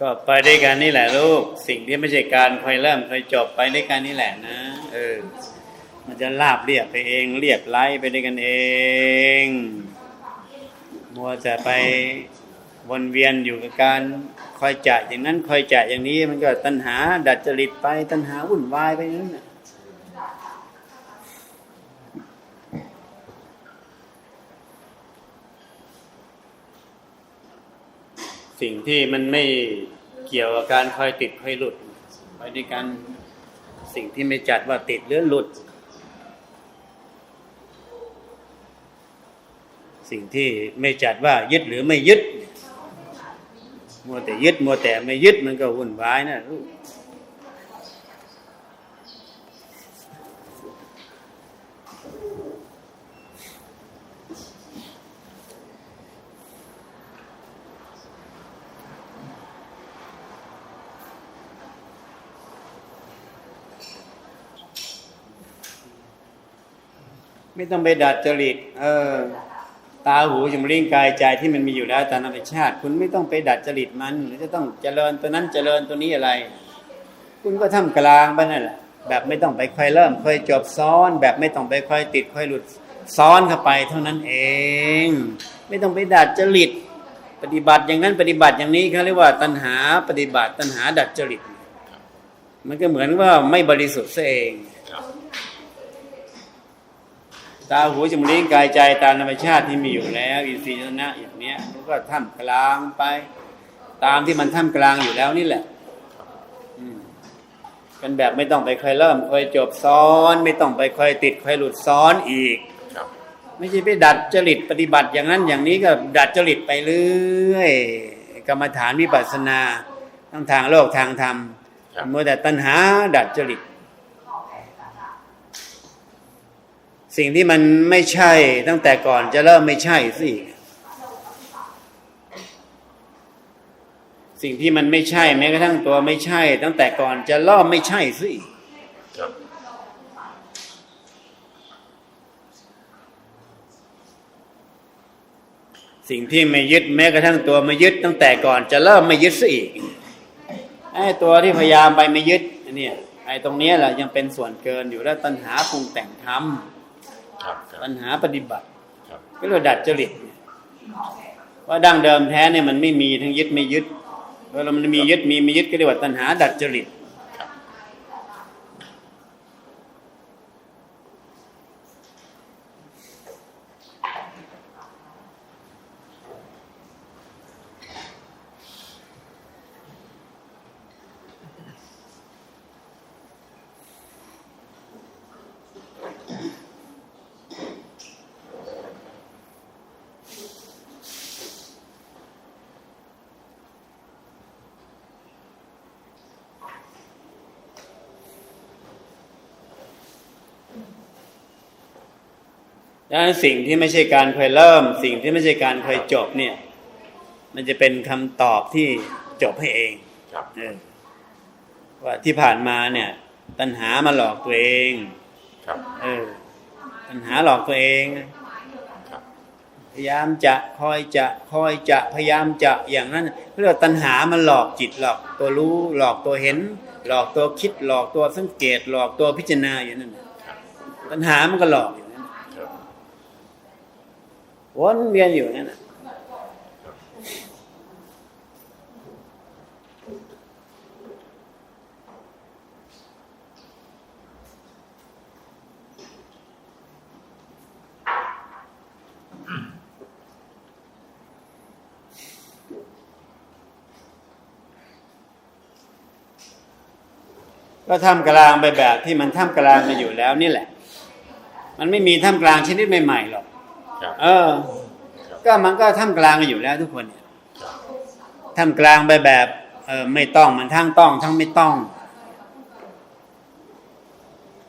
ก็ไปด้วยกันนี่แหละลูก สิ่งที่ไม่ใช่การคอยเริ่มคอยจบไปด้วยกันนี่แหละนะ เออ มันจะลาบเรียบไปเอง เรียบไล่ไปด้วยกันเอง มัวจะไปวนเวียนอยู่กับการคอยจ่ายอย่างนั้นคอยจ่ายอย่างนี้มันก็ตัณหาดัดจริตไปตัณหาวุ่นวายไปนั่น สิ่งที่มันไม่เกี่ยวกับการคอยติดคอยหลุดไปด้วยกันสิ่งที่ไม่จัดว่าติดหรือหลุด สิ่งที่ไม่จัดว่ายึดหรือไม่ยึดมัวแต่ยึดมัวแต่ไม่ยึดมันก็วุ่นวายนะลูก ไม่ต้องไปดัดจริต เออ ตาหูจมูกลิ้นกายใจที่มันมีอยู่แล้วตามธรรมชาติ คุณไม่ต้องไปดัดจริตมัน หรือจะต้องเจริญตัวนั้นเจริญตัวนี้อะไร คุณก็ทำกลางไปนั่นแหละแบบไม่ต้องไปค่อยเริ่มค่อยจบซ้อน แบบไม่ต้องไปค่อยติดค่อยหลุดซ้อนเข้าไปเท่านั้นเอง ไม่ต้องไปดัดจริต ปฏิบัติอย่างนั้นปฏิบัติอย่างนี้เขาเรียกว่าตัณหาปฏิบัติตัณหาดัดจริต มันก็เหมือนว่าไม่บริสุทธิ์ซะเอง ตาหูจมูกลิ้นกายใจตามธรรมชาติที่มีอยู่แล้วอินทรีย์ชนะอย่างเนี้ยมันก็ท่ามกลางไป ตามที่มันท่ามกลางอยู่แล้วนี่แหละอืมกันแบบไม่ต้องไปค่อยเริ่มค่อยจบซ้อน ไม่ต้องไปค่อยติดค่อยหลุดซ้อนอีกครับไม่ใช่ไปดัดจริตปฏิบัติอย่างนั้นอย่างนี้ก็ดัดจริตไปเรื่อยกรรมฐานวิปัสสนาทั้งทางโลกทางธรรมครับมัวแต่ตัณหาดัดจริต สิ่งที่มันไม่ใช่ตั้งแต่ก่อนจะเริ่มไม่ใช่สิสิ่งที่มันไม่ใช่แม้กระทั่งตัวไม่ใช่ ตั้งแต่ก่อนจะเริ่มไม่ใช่สิสิ่งที่ไม่ยึดแม้กระทั่งตัวไม่ยึด ตั้งแต่ก่อนจะเริ่มไม่ยึดซะอีกไอ้ตัวที่พยายามไปไม่ยึดอันเนี่ยไอ้ตรงนี้แหละยังเป็นส่วนเกินอยู่แล้วตัณหาปรุงแต่งทำ บตัณหาปฏิบัติครับก็เรียกว่าดัดจริตเนี่ยว่าดั้งเดิมแท้เนี่ยมันไม่มีทั้งยึดไม่ยึดเวลามันมียึดมีไม่ยึดก็เรียกว่าตัณหาดัดจริต ดังนั้นสิ่งที่ไม่ใช่การเคยเริ่ม สิ่งที่ไม่ใช่การเคยจบเนี่ย มันจะเป็นคำตอบที่จบให้เองครับเออว่าที่ผ่านมาเนี่ย ตัณหามาหลอกตัวเองครับเออตัณหาหลอกตัวเองครับพยายามจะคอยจะคอยจะพยายามจะอย่างนั้นเรียกว่าตัณหามันหลอกจิตหลอกตัวรู้หลอกตัวเห็น หลอกตัวคิดหลอกตัวสังเกต หลอกตัวพิจารณาอย่างนั้นน่ะครับตัณหามันก็หลอกอย่างนั้นครับ วนเวียนอยู่อย่นั้นนะก็ท่ามกลางไปแบบที่มันท่ามกลางกันอยู่แล้วนี่แหละ มันไม่มีท่ามกลางชนิดใหม่ๆหรอก เออ ก็มันก็ท่ามกลางกันอยู่แล้วทุกคนเนี่ยครับท่ามกลางไปแบบเออไม่ต้องมันทั้งต้อง ทั้งไม่ต้อง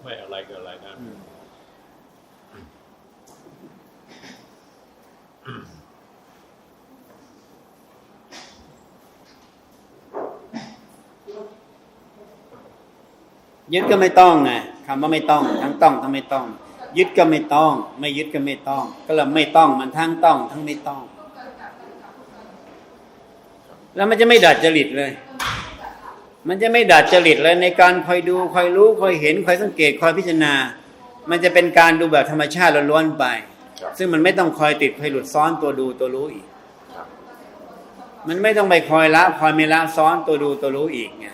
ไม่อะไรก็อะไรนะยึดก็ไม่ต้องไงคำว่าไม่ต้อง ทั้งต้องทั้งไม่ต้อง ยึดก็ไม่ต้อง ไม่ยึดก็ไม่ต้อง ก็เลยไม่ต้องมันทั้งต้อง ทั้งไม่ต้อง แล้วมันจะไม่ดัดจริตเลย มันจะไม่ดัดจริตเลยในการคอยดูคอยรู้คอยเห็นคอยสังเกตคอยพิจารณา มันจะเป็นการดูแบบธรรมชาติล้วนๆไปครับซึ่งมันไม่ต้องคอยติดคอยหลุดซ้อนตัวดูตัวรู้อีกครับมันไม่ต้องไปคอยละคอยไม่ละซ้อนตัวดูตัวรู้อีกไง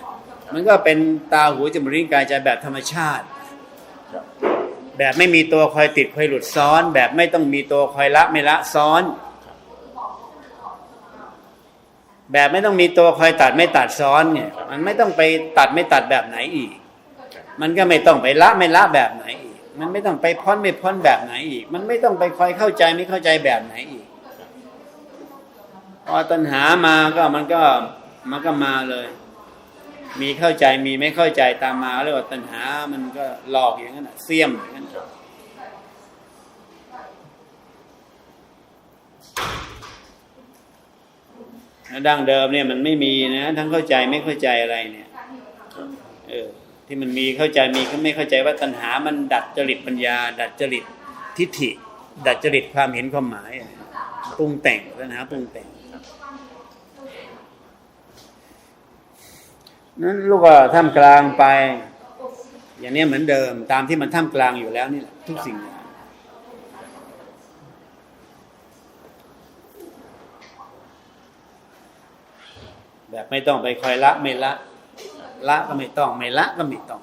มันก็เป็นตาหูจมูกลิ้นกายใจแบบธรรมชาติครับ แบบไม่มีตัวคอยติดคอยหลุดซ้อน แบบไม่ต้องมีตัวคอยละไม่ละซ้อน แบบไม่ต้องมีตัวคอยตัดไม่ตัดซ้อนเนี่ยมันไม่ต้องไปตัดไม่ตัดแบบไหนอีก มันก็ไม่ต้องไปละไม่ละแบบไหนอีก มันไม่ต้องไปพ้นไม่พ้นแบบไหนอีก มันไม่ต้องไปคอยเข้าใจไม่เข้าใจแบบไหนอีกพอตัณหามาก็มันก็มันก็มาเลย มีเข้าใจมีไม่เข้าใจตามมาเรียกว่าตัณหา มันก็หลอกอย่างนั้นน่ะเสี้ยมอย่างนั้นดั้งเดิมเนี่ยมันไม่มีนะ ทั้งเข้าใจไม่เข้าใจอะไรเนี่ย เออ ที่มันมีเข้าใจมีก็ไม่เข้าใจว่าตัณหา มันดัดจริตปัญญา ดัดจริตทิฏฐิ ดัดจริตความเห็นความหมายปรุงแต่งตัณหาปรุงแต่ง นั้นลูกก็ท่ามกลางไป อย่างนี้เหมือนเดิม ตามที่มันท่ามกลางอยู่แล้วนี่แหละทุกสิ่งแบบไม่ต้องไปคอยละไม่ละ ละก็ไม่ต้อง ไม่ละก็ไม่ต้อง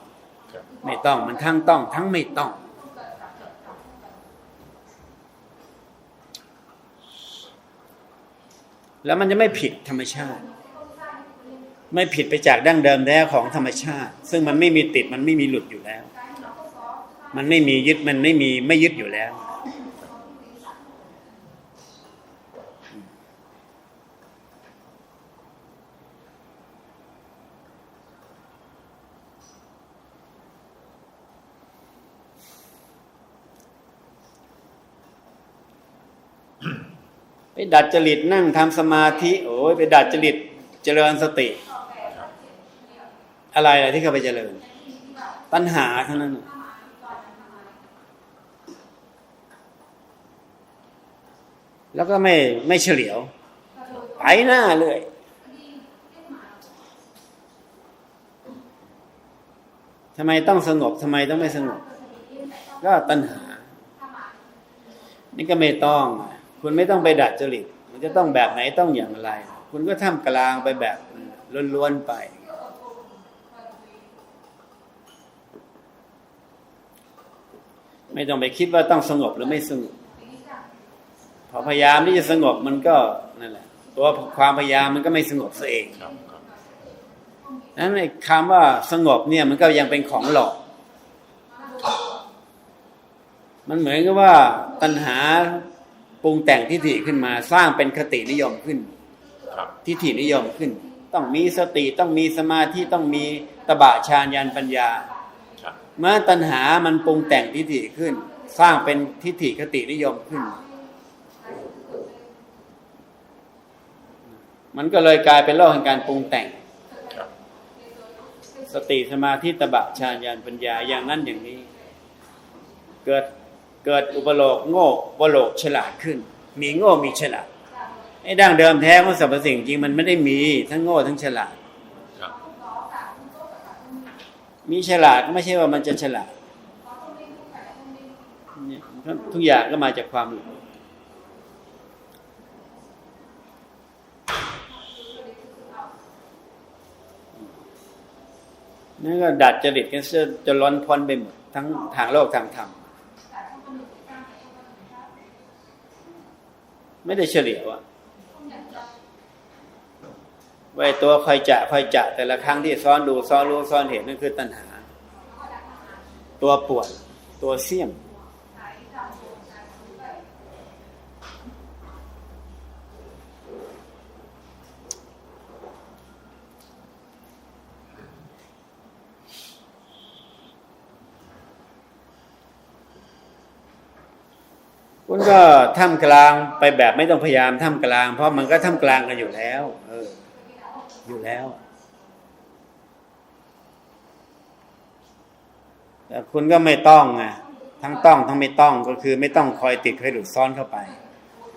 ไม่ต้องมันทั้งต้อง ทั้งไม่ต้อง แล้วมันจะไม่ผิดธรรมชาติ ไม่ผิดไปจากดั้งเดิมแท้วของธรรมชาติ ซึ่งมันไม่มีติดมันไม่มีหลุดอยู่แล้ว มันไม่มียึดมันไม่มีไม่ยึดอยู่แล้ว ไปดัดจริตนั่งทำสมาธิ โอ้ยไปดัดจริตเจริญสติ อะไรล่ะที่เขาไปเจริญ ตัณหาเท่านั้นแล้วก็ไม่ไม่เฉลียว ไปหน้าเลยทำไมต้องสงบทำไมต้องไม่สงบ ก็ตัณหา นี่ก็ไม่ต้อง คุณไม่ต้องไปดัดจริต มันจะต้องแบบไหนต้องอย่างไร คุณก็ท่ามกลางไปแบบล้วนๆไป ไม่ต้องไปคิดว่าต้องสงบหรือไม่สงบพอพยายามที่จะสงบมันก็นั่นแหละตัวความพยายามมันก็ไม่สงบซะเองครับครับนั้นไอ้คำว่าสงบเนี่ย มันก็ยังเป็นของหลอก มันเหมือนกับว่าตัณหาปรุงแต่งทิฏฐิขึ้นมา สร้างเป็นคตินิยมขึ้นทิฏฐินิยมขึ้น ต้องมีสติต้องมีสมาธิต้องมีตบะฌานญาณปัญญา เมื่อตัณหามันปรุงแต่งทิฏฐิขึ้น สร้างเป็นทิฏฐิคตินิยมขึ้น มันก็เลยกลายเป็นโลกแห่งการปรุงแต่ง สติสมาธิตบะฌานญาณปัญญาอย่างนั้นอย่างนี้ เกิดเกิดอุปโลกโง่อุปโลกฉลาดขึ้น มีโง่มีฉลาดไอ้ดั้งเดิมแท้ของสรรพสิ่งจริงมันไม่ได้มีทั้งโง่ทั้งฉลาด ครับ มีฉลาดก็ไม่ใช่ว่ามันจะฉลาดทุกอย่างก็มาจากความหลงนั่นก็ดัดจริตกันเสื้อจนล้นพ้นไปหมด ทั้งทางโลกทางธรรมไม่ได้เฉลี่ยวอะ ไว้ตัวคอยจะคอยจะแต่ละครั้งที่ซ้อนดูซ้อนรู้ซ้อนเห็นนั่นคือตัณหา ตัวปวดตัวเสี่ยมคุณก็ท่ามกลางไปแบบไม่ต้องพยายามท่ามกลาง เพราะมันก็ท่ามกลางกันอยู่แล้ว เออ อยู่แล้ว แต่คุณก็ไม่ต้องไงทั้งต้องทั้งไม่ต้องก็คือ ไม่ต้องคอยติดคอยหลุดซ้อนเข้าไป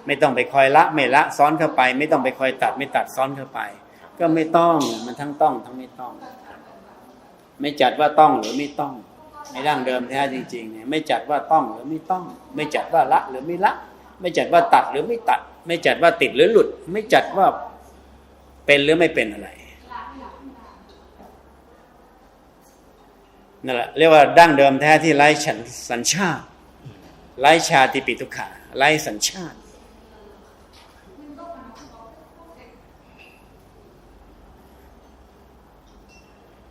ไม่ต้องไปคอยละไม่ละซ้อนเข้าไป ไม่ต้องไปคอยตัด ไม่ตัดซ้อนเข้าไป ก็ไม่ต้องมันทั้งต้องทั้งไม่ต้อง ไม่จัดว่าต้องหรือไม่ต้องในร่างเดิมแท้จริงๆเนี่ยไม่จัดว่าต้องหรือไม่ต้อง ไม่จัดว่าละหรือไม่ละ ไม่จัดว่าตัดหรือไม่ตัด ไม่จัดว่าติดหรือหลุด ไม่จัดว่า เป็นหรือไม่เป็นอะไรนั่นแหละเรียกว่าดั้งเดิมแท้ที่ไร้ฉันสัญชาติไร้ชาติปิตุขาไร้สัญชาติ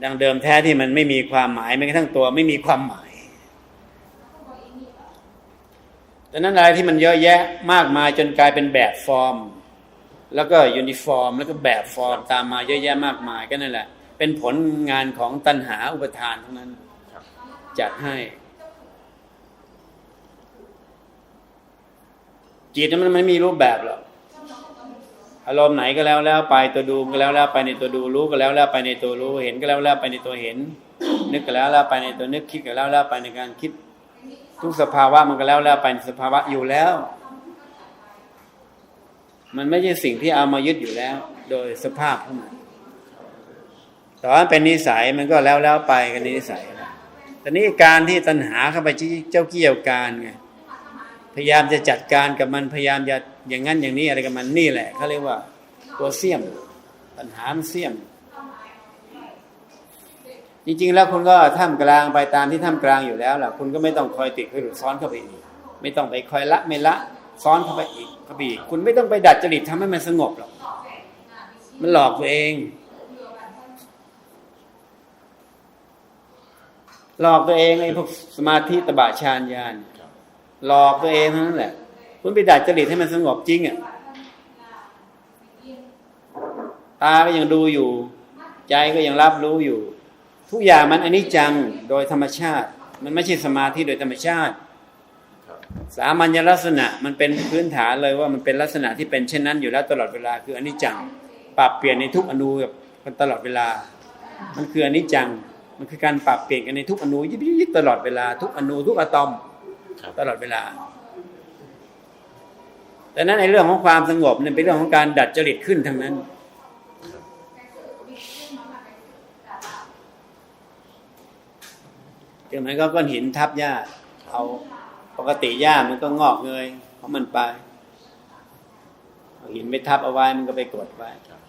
ดังเดิมแท้ที่มันไม่มีความหมายแม้กระทั่งตัวไม่มีความหมายดังนั้นอะไรที่มันเยอะแยะมากมายจนกลายเป็นแบบฟอร์ม แล้วก็ยูนิฟอร์ม แล้วก็แบบฟอร์มตามมาเยอะแยะมากมายก็นั่นแหละ เป็นผลงานของตัณหาอุปทานทั้งนั้นครับจัดให้จิตนั้นมันไม่มีรูปแบบหรอกอารมณ์ไหนก็แล้วแล้วไปตัวดูก็แล้วแล้วไปในตัวดูรู้ก็แล้วแล้วไปในตัวรู้เห็นก็แล้วแล้วไปในตัวเห็น นึกก็แล้วแล้วไปในตัวนึกคิดก็แล้วแล้วไปในการคิด ทุกสภาวะมันก็แล้วแล้วไปในสภาวะอยู่แล้ว มันไม่ใช่สิ่งที่เอามายึดอยู่แล้ว โดยสภาพของมันแต่ว่าเป็นนิสัยมันก็แล้วแล้วไปกันนิสัยแต่นี้การที่ตัณหาเข้าไปชี้เจ้าเกี่ยวการไงพยายามจะจัดการกับมันพยายามจะอย่างนั้นอย่างนี้อะไรกับมันนี่แหละเขาเรียกว่าตัวเสี้ยมปัญหามันเสี้ยม จริงๆแล้วคุณก็ท่ามกลางไปตามที่ท่ามกลางอยู่แล้วล่ะคุณก็ไม่ต้องคอยติดคอยหลุดซ้อนเข้าไปอีกไม่ต้องไปคอยละไม่ละ ซ้อนเข้าไปอีกเข้าไปอีกคุณไม่ต้องไปดัดจริตทำให้มันสงบหรอกมันหลอกตัวเอง หลอกตัวเองไอ้พวกสมาธิตบะฌานญาณหลอกตัวเองเท่านั้นแหละ คุณไปดัดจริตให้มันสงบจริงอะตาก็ยังดูอยู่ ใจก็ยังรับรู้อยู่ ทุกอย่างมันอนิจจังโดยธรรมชาติ มันไม่ใช่สมาธิโดยธรรมชาติ สามัญลักษณะมันเป็นพื้นฐานเลยว่ามันเป็นลักษณะที่เป็นเช่นนั้นอยู่แล้วตลอดเวลาคืออนิจจัง ปรับเปลี่ยนในทุกอนูกับมันตลอดเวลา มันคืออนิจจัง มันคือการปรับเปลี่ยนกันในทุกอนูยิบยิบตลอดเวลาทุกอนูทุกอะตอมครับตลอดเวลาแต่นั้นในเรื่องของความสงบเนี่ยเป็นเรื่องของการดัดจริตขึ้นทั้งนั้นคือมันก็ก้อนหินทับหญ้าเอาป กติหญ้ามันก็งอกเงยของมันไปเอาหินไปทับเอาไว้มันก็ไปกดไว้ครับ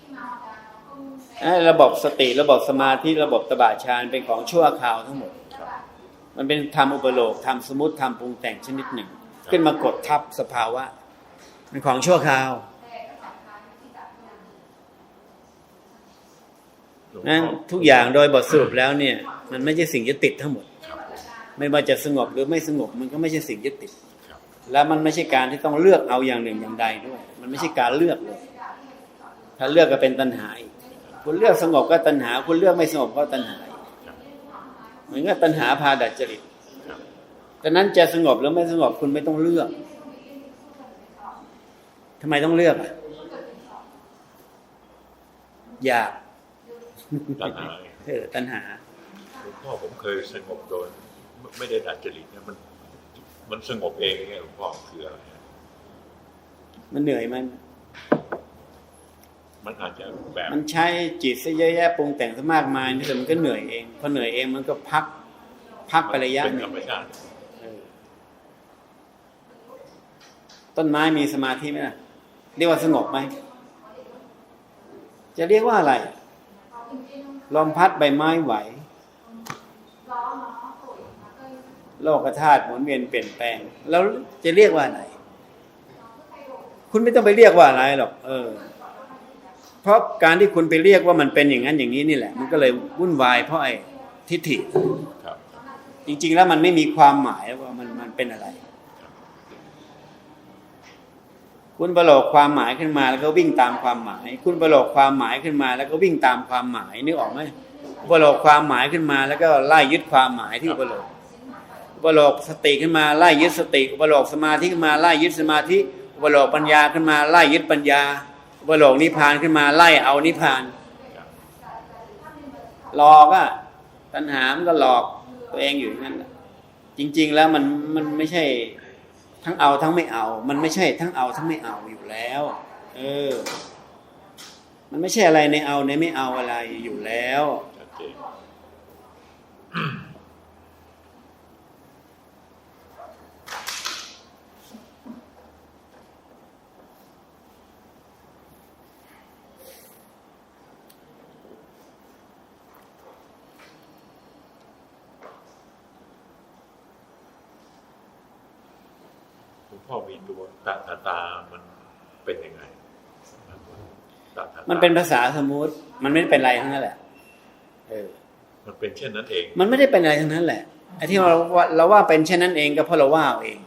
อะระบบสติระบบสมาธิระบบตบะฌานเป็นของชั่วคราวทั้งหมดครับมันเป็นธรรมอุปโลกธรรมสมมติธรรมปรุงแต่งชนิดหนึ่ง ขึ้นมากดทับสภาวะเป็นของชั่วคราวหลวงนั้นพ่อทุกอย่างโดยบทสรุปแล้วเนี่ย มันไม่ใช่สิ่งยึดติดทั้งหมดครับผม ไม่ว่าจะสงบหรือไม่สงบมันก็ไม่ใช่สิ่งยึดติดครับแล้วมันไม่ใช่การที่ต้องเลือกเอาอย่างหนึ่งอย่างใดด้วย มันไม่ใช่การเลือกเลย ถ้าเลือกก็เป็นตัณหาอีกคุณเลือกสงบก็ตัณหา คุณเลือกไม่สงบก็ตัณหาอีกครับเหมือนกับตัณหาพาดัดจริตครับดังนั้นจะสงบหรือไม่สงบคุณไม่ต้องเลือกทำไมต้องเลือกอะอยากตัณหาเออตัณหาหลวงพ่อผมเคยสงบโดย ไม่ไม่ได้ดัดจริตเนี่ยมัน มันสงบเองเนี่ยหลวงพ่อคืออะไรฮะมันเหนื่อยไหมมันอาจจะแบบมันใช้จิตซะเยอะแยะปรุงแต่งซะมากมายนี่แต่มันก็เหนื่อยเองพอเหนื่อยเองมันก็พัก พักไประยะเป็นหนึ่ธรงรมชาติเออต้นไม้มีสมาธิไหมล่ะเรียกว่าสงบไหมจะเรียกว่าอะไรลมพัดใบไม้ไหว โลกธาตุหมุนเวียนเปลี่ยนแปลงแล้วจะเรียกว่าอะไรคุณไม่ต้องไปเรียกว่าอะไรหรอก เออ เพราะการที่คุณไปเรียกว่ามันเป็นอย่างนั้นอย่างนี้นี่แหละ มันก็เลยวุ่นวายเพราะไอ้ทิฏฐิครับ จริง ๆ แล้วมันไม่มีความหมายว่ามันมันเป็นอะไร คุณประโลกความหมายขึ้นมาแล้วก็วิ่งตามความหมาย คุณประโลกความหมายขึ้นมา แล้วก็วิ่งตามความหมายนึกออกไหมอุปโลกความหมายขึ้นมา แล้วก็ไล่ยึดความหมายที่อุปโลกอุ ปโลกสติขึ้นมาไล่ยึดสติอุปโลกสมาธิขึ้นมาไล่ยึดสมาธิอุปโลกปัญญาขึ้นมาไล่ยึดปัญญาอุปโลกนิพพานขึ้นมาไล่เอานิพพานครับหลอกอะตัณหามันก็หลอกตัวเองอยู่นั้นจริง ๆ แล้วมันมันไม่ใช่ทั้งเอาทั้งไม่เอา มันไม่ใช่ทั้งเอาทั้งไม่เอาอยู่แล้ว เออ มันไม่ใช่อะไรในเอาในไม่เอาอะไรอยู่แล้ว ลวงพ่อมีตัวตาตาตามันเป็นยังไงตาตาตามันเป็นภาษาสมมุติ มันไม่ได้เป็นอะไรทั้งนั้นแหละเออมันเป็นเช่นนั้นเอง มันไม่ได้เป็นอะไรทั้งนั้นแหละไอ้ที่เราว่าเราว่าเป็นเช่นนั้นเองก็เพราะเราว่าเอาเอง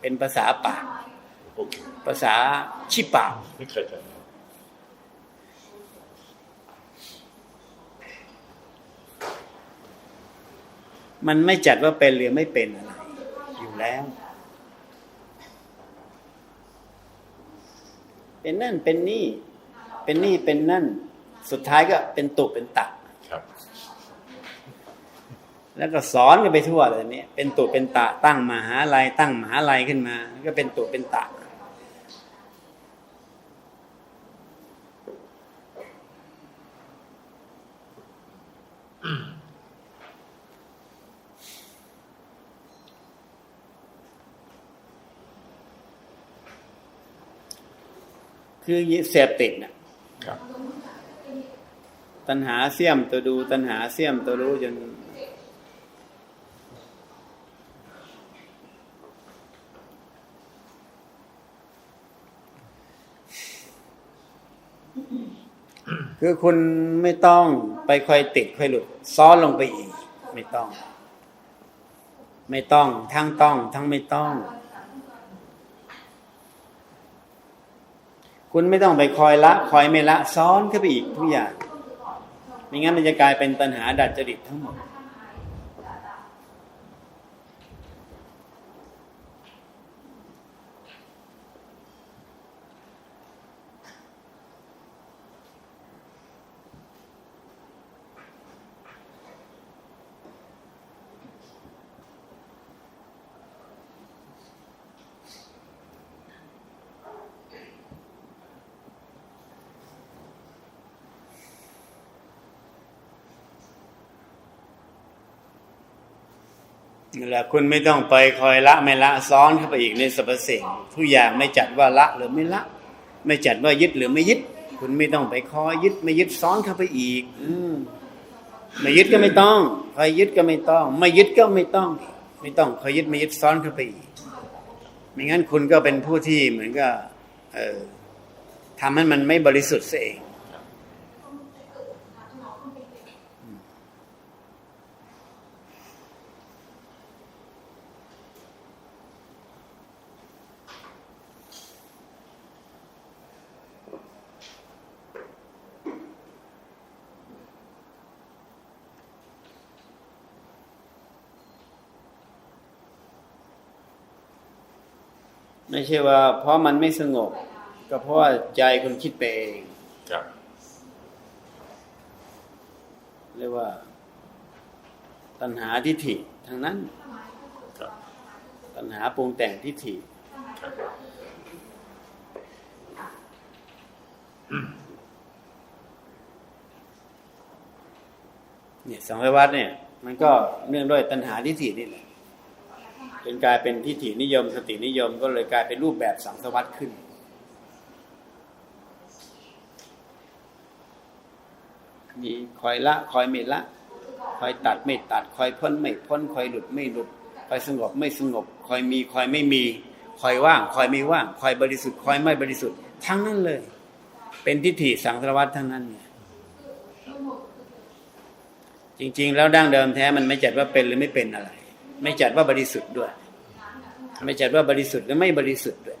เป็นภาษาปากโอเคภาษาชิปากไม่เคยจะมันไม่จัดว่าเป็นหรือไม่เป็นอะไร อยู่แล้ว เป็นนั่นเป็นนี่ เป็นนี่เป็นนั่น สุดท้ายก็เป็นตุเป็นตักครับแล้วก็สอนกันไปทั่วเลยเนี่ยเป็นตุเป็นตะตั้งมหาลัยตั้งมหาลัยขึ้นมา ก็เป็นตุเป็นตะ คือเสพติดน่ะครับตัณหาเสี่ยมตัวดู ตัณหาเสี่ยมตัวรู้จนคือคุณไม่ต้องไปคอยติดคอยหลุด ซ้อนลงไปอีก ไม่ต้อง ไม่ต้อง ทั้งต้อง ทั้งไม่ต้อง คุณไม่ต้องไปคอยละ คอยไม่ละซ้อนเข้าไปอีกทุกอย่างไม่งั้นมันจะกลายเป็นตัณหาดัดจริตทั้งหมด นั่นแหละคุณไม่ต้องไปคอยละไม่ละซ้อนเข้าไปอีกในสรรพสิ่งทุกอย่างไม่จัดว่าละหรือไม่ละ ไม่จัดว่ายึดหรือไม่ยึด คุณไม่ต้องไปคอยยึดไม่ยึดซ้อนเข้าไปอีก อืไม่ยึดก็ไม่ต้องคอยยึดก็ไม่ต้อง ไม่ยึดก็ไม่ต้อง ไม่ต้องคอยยึดไม่ยึดซ้อนเข้าไปอีกไม่งั้นคุณก็เป็นผู้ที่เหมือนกับเออทำให้มันไม่บริสุทธิ์เสียเอง ไม่ใช่ว่า เพราะมันไม่สงบ ก็เพราะว่าใจคุณคิดไปเองครับเรียกว่า ตัณหาทิฏฐิทางนั้นครับตัณหาปรุงแต่งทิฏฐิครับเนี่ยสังสารวัตเนี่ย มันก็เนื่องด้วยตัณหาทิฏฐินี่แหละ จนกลายเป็นทิฏฐินิยม สตินิยมก็เลยกลายเป็นรูปแบบสังสารวัตขึ้น มีคอยละคอยไม่ละ คอยตัดไม่ตัด คอยพ้นไม่พ้น คอยหลุดไม่หลุด คอยสงบไม่สงบ คอยมีคอยไม่มี คอยว่าง คอยไม่ว่าง คอยบริสุทธิ์ คอยไม่บริสุทธิ์ ทั้งนั้นเลย เป็นทิฏฐิสังสารวัตทั้งนั้นเนี่ยจริง ๆ แล้วดั้งเดิมแท้มันไม่จัดว่าเป็นหรือไม่เป็นอะไร ไม่จัดว่าบริสุทธิ์ด้วย ไม่จัดว่าบริสุทธิ์หรือไม่บริสุทธิ์ด้วย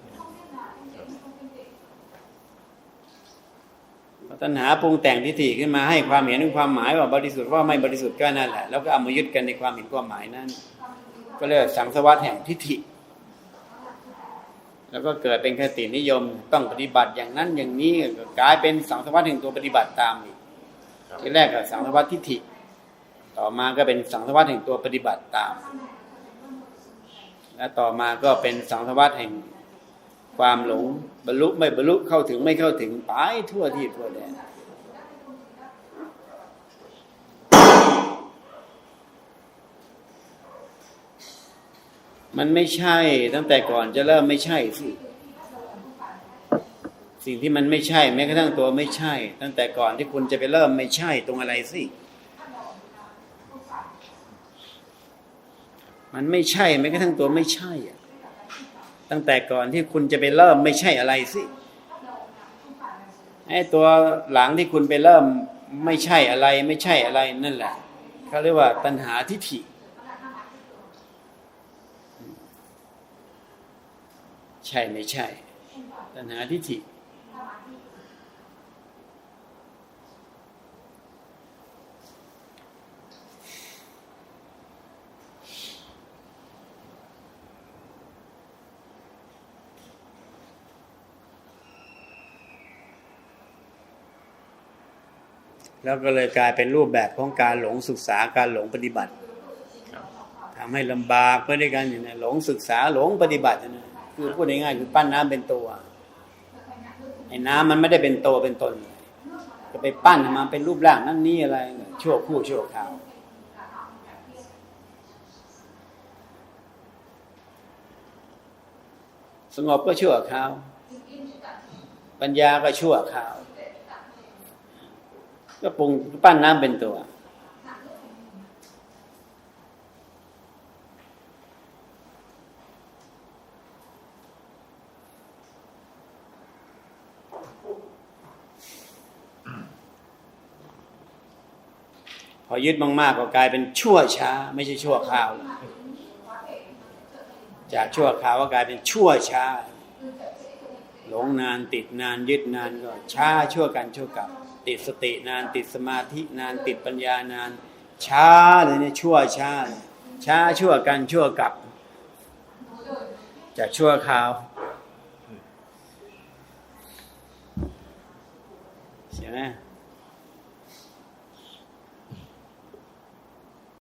ตัณหาปรุงแต่งทิฏฐิขึ้นมาให้ความเห็นความหมายว่าบริสุทธิ์ว่าไม่บริสุทธิ์ก็นั่นแหละแล้วก็เอามายึดกันในความเห็นความหมายนั้น ก็เรียกสังสวัตแห่งทิฏฐิ แล้วก็เกิดเป็นคตินิยมต้องปฏิบัติอย่างนั้นอย่างนี้ก็กลายเป็นสังสวัตแห่งตัวปฏิบัติตามอีกที่แรกก็สังสวัตทิฏฐิ ต่อมาก็เป็นสังสวัตแห่งตัวปฏิบัติตาม และต่อมาก็เป็นสังสวัตแห่งความหลงบรรลุไม่บรรลุเข้าถึงไม่เข้าถึงไปทั่วที่ทั่วแดนมันไม่ใช่ตั้งแต่ก่อนจะเริ่มไม่ใช่สิสิ่งที่มันไม่ใช่แม้กระทั่งตัวไม่ใช่ ตั้งแต่ก่อนที่คุณจะไปเริ่มไม่ใช่ตรงอะไรสิ มันไม่ใช่แม้กระทั่งตัวไม่ใช่อะตั้งแต่ก่อนที่คุณจะไปเริ่มไม่ใช่อะไรสิไอ้ตัวหลังที่คุณไปเริ่มไม่ใช่อะไร ไม่ใช่อะไรนั่นแหละเขาเรียกว่าตัณหาทิฏฐิใช่ไม่ใช่ ตัณหาทิฏฐิ แล้วก็เลยกลายเป็นรูปแบบของการหลงศึกษาการหลงปฏิบัติครับทำให้ลำบากไปด้วยกันอย่างนี้หลงศึกษาหลงปฏิบัติอย่างนี้คือพูดง่ายๆคือปั้นน้ำเป็นตัวไอ้น้ำมันไม่ได้เป็นตัวเป็นตน จะไปปั้นให้มันเป็นรูปร่างนั่นนี่อะไรชั่วครู่ชั่วคราวสงบก็ชั่วคราว ปัญญาก็ชั่วคราว ก็ปรุงปั้นน้ำเป็นตัว พอยึดมากๆก็กลายเป็นชั่วช้า ไม่ใช่ชั่วคราว จากชั่วคราวก็กลายเป็นชั่วช้า หลงนานติดนานยึดนานก็ช้าชั่วกันชั่วกับ ติดสตินานติดสมาธินานติดปัญญานาน ช้าเลยเนี่ยชั่วช้าช้าชั่วกันชั่วกับ จากชั่วคราวใช่ไหม